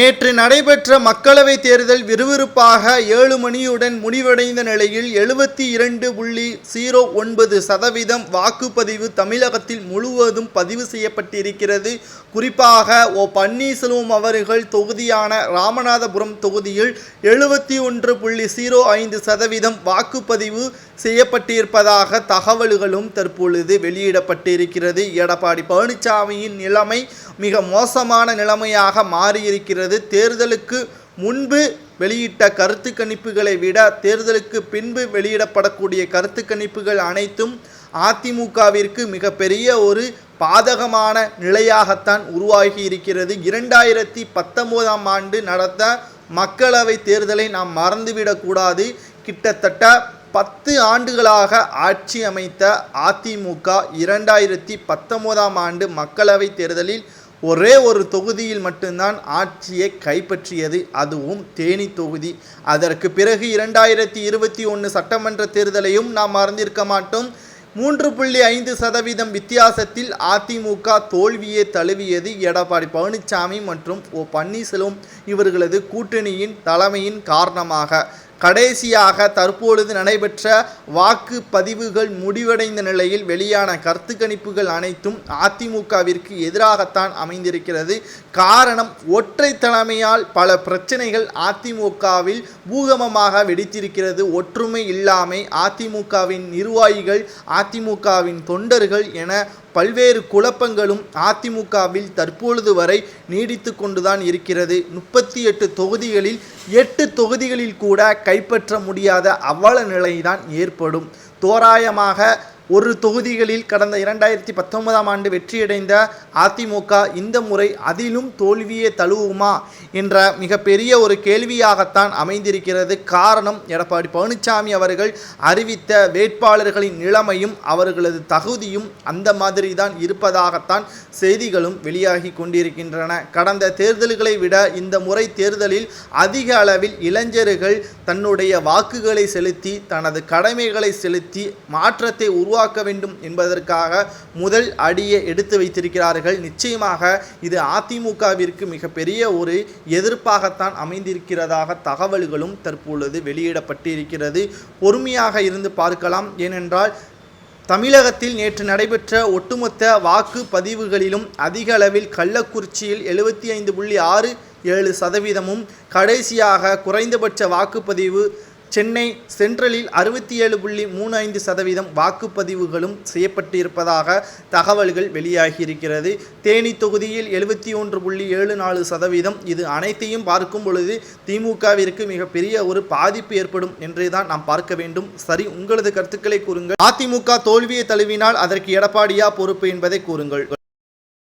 நேற்று நடைபெற்ற மக்களவைத் தேர்தல் விறுவிறுப்பாக ஏழு மணியுடன் முடிவடைந்த நிலையில் எழுபத்தி இரண்டு புள்ளி ஜீரோ ஒன்பது சதவீதம் வாக்குப்பதிவு தமிழகத்தில் முழுவதும் பதிவு செய்யப்பட்டிருக்கிறது. குறிப்பாக ஓ பன்னீர்செல்வம் அவர்கள் தொகுதியான ராமநாதபுரம் தொகுதியில் எழுபத்தி ஒன்று புள்ளி ஜீரோ ஐந்து சதவீதம் வாக்குப்பதிவு செய்யப்பட்டிருப்பதாக தகவல்களும் தற்பொழுது வெளியிடப்பட்டிருக்கிறது. எடப்பாடி பழனிசாமியின் நிலைமை மிக மோசமான நிலைமையாக மாறியிருக்கிறது. தேர்தலுக்கு முன்பு வெளியிட்ட கருத்து கணிப்புகளை விட தேர்தலுக்கு பின்பு வெளியிடப்படக்கூடிய கருத்து கணிப்புகள் அனைத்தும் அதிமுகவிற்கு மிகப்பெரிய ஒரு பாதகமான நிலையாகத்தான் உருவாகி இருக்கிறது. இரண்டாயிரத்தி பத்தொம்போதாம் ஆண்டு நடந்த மக்களவை தேர்தலை நாம் மறந்துவிடக்கூடாது கிட்டத்தட்ட பத்து ஆண்டுகளாக ஆட்சி அமைத்த அதிமுக இரண்டாயிரத்தி பத்தொம்போதாம் ஆண்டு மக்களவை தேர்தலில் ஒரே ஒரு தொகுதியில் மட்டும்தான் ஆட்சியை கைப்பற்றியது அதுவும் தேனி தொகுதி. அதற்கு பிறகு இரண்டாயிரத்தி இருபத்தி ஒன்று சட்டமன்ற தேர்தலையும் நாம் மறந்திருக்க மாட்டோம். மூன்று புள்ளி ஐந்து சதவீதம் வித்தியாசத்தில் அதிமுக தோல்வியை தழுவியது எடப்பாடி பழனிசாமி மற்றும் ஓ பன்னீர்செல்வம் இவர்களது கூட்டணியின் தலைமையின் காரணமாக. கடைசியாக தற்பொழுது நடைபெற்ற வாக்குப்பதிவுகள் முடிவடைந்த நிலையில் வெளியான கருத்து கணிப்புகள் அனைத்தும் அதிமுகவிற்கு எதிராகத்தான் அமைந்திருக்கிறது. காரணம் ஒற்றை தலைமையால் பல பிரச்சனைகள் அதிமுகவில் பூகமமாக வெடித்திருக்கிறது. ஒற்றுமை இல்லாமை அதிமுகவின் நிர்வாகிகள் அதிமுகவின் தொண்டர்கள் என பல்வேறு குழப்பங்களும் அதிமுகவில் தற்பொழுது வரை நீடித்து கொண்டுதான் இருக்கிறது. முப்பத்தி எட்டு தொகுதிகளில் எட்டு தொகுதிகளில் கூட கைப்பற்ற முடியாத அவல நிலைதான் ஏற்படும். தோராயமாக ஒரு தொகுதிகளில் கடந்த இரண்டாயிரத்தி பத்தொன்பதாம் ஆண்டு வெற்றியடைந்த அதிமுக இந்த முறை அதிலும் தோல்வியே தழுவுமா என்ற மிகப்பெரிய ஒரு கேள்வியாகத்தான் அமைந்திருக்கிறது. காரணம் எடப்பாடி பழனிசாமி அவர்கள் அறிவித்த வேட்பாளர்களின் நிலைமையும் அவர்களது தகுதியும் அந்த மாதிரி தான் இருப்பதாகத்தான் செய்திகளும் வெளியாகி கொண்டிருக்கின்றன. கடந்த தேர்தல்களை விட இந்த முறை தேர்தலில் அதிக அளவில் இளைஞர்கள் தன்னுடைய வாக்குகளை செலுத்தி தனது கடமைகளை செலுத்தி மாற்றத்தை உருவாக்க வேண்டும் என்பதற்காக முதல் அடியை எடுத்து வைத்திருக்கிறார்கள். நிச்சயமாக இது அதிமுகவிற்கு மிகப்பெரிய ஒரு எதிர்ப்பாகத்தான் அமைந்திருக்கிறதாக தகவல்களும் தற்பொழுது வெளியிடப்பட்டிருக்கிறது. பொறுமையாக இருந்து பார்க்கலாம். ஏனென்றால் தமிழகத்தில் நேற்று நடைபெற்ற ஒட்டுமொத்த வாக்கு பதிவுகளிலும் அதிக அளவில் கள்ளக்குறிச்சியில் எழுபத்தி ஐந்து புள்ளி ஆறு ஏழு சதவீதமும் கடைசியாக குறைந்தபட்ச வாக்குப்பதிவு சென்னை சென்ட்ரலில் அறுபத்தி ஏழு புள்ளி மூணு ஐந்து சதவீதம் வாக்குப்பதிவுகளும் செய்யப்பட்டிருப்பதாக தகவல்கள் வெளியாகியிருக்கிறது. தேனி தொகுதியில் எழுபத்தி ஒன்று புள்ளி ஏழு நாலு சதவீதம். இது அனைத்தையும் பார்க்கும் பொழுது திமுகவிற்கு மிகப்பெரிய ஒரு பாதிப்பு ஏற்படும் என்றே தான் நாம் பார்க்க வேண்டும். சரி உங்களது கருத்துக்களை கூறுங்கள். அதிமுக தோல்வியை தழுவினால் அதற்கு எடப்பாடியா பொறுப்பு என்பதை கூறுங்கள்.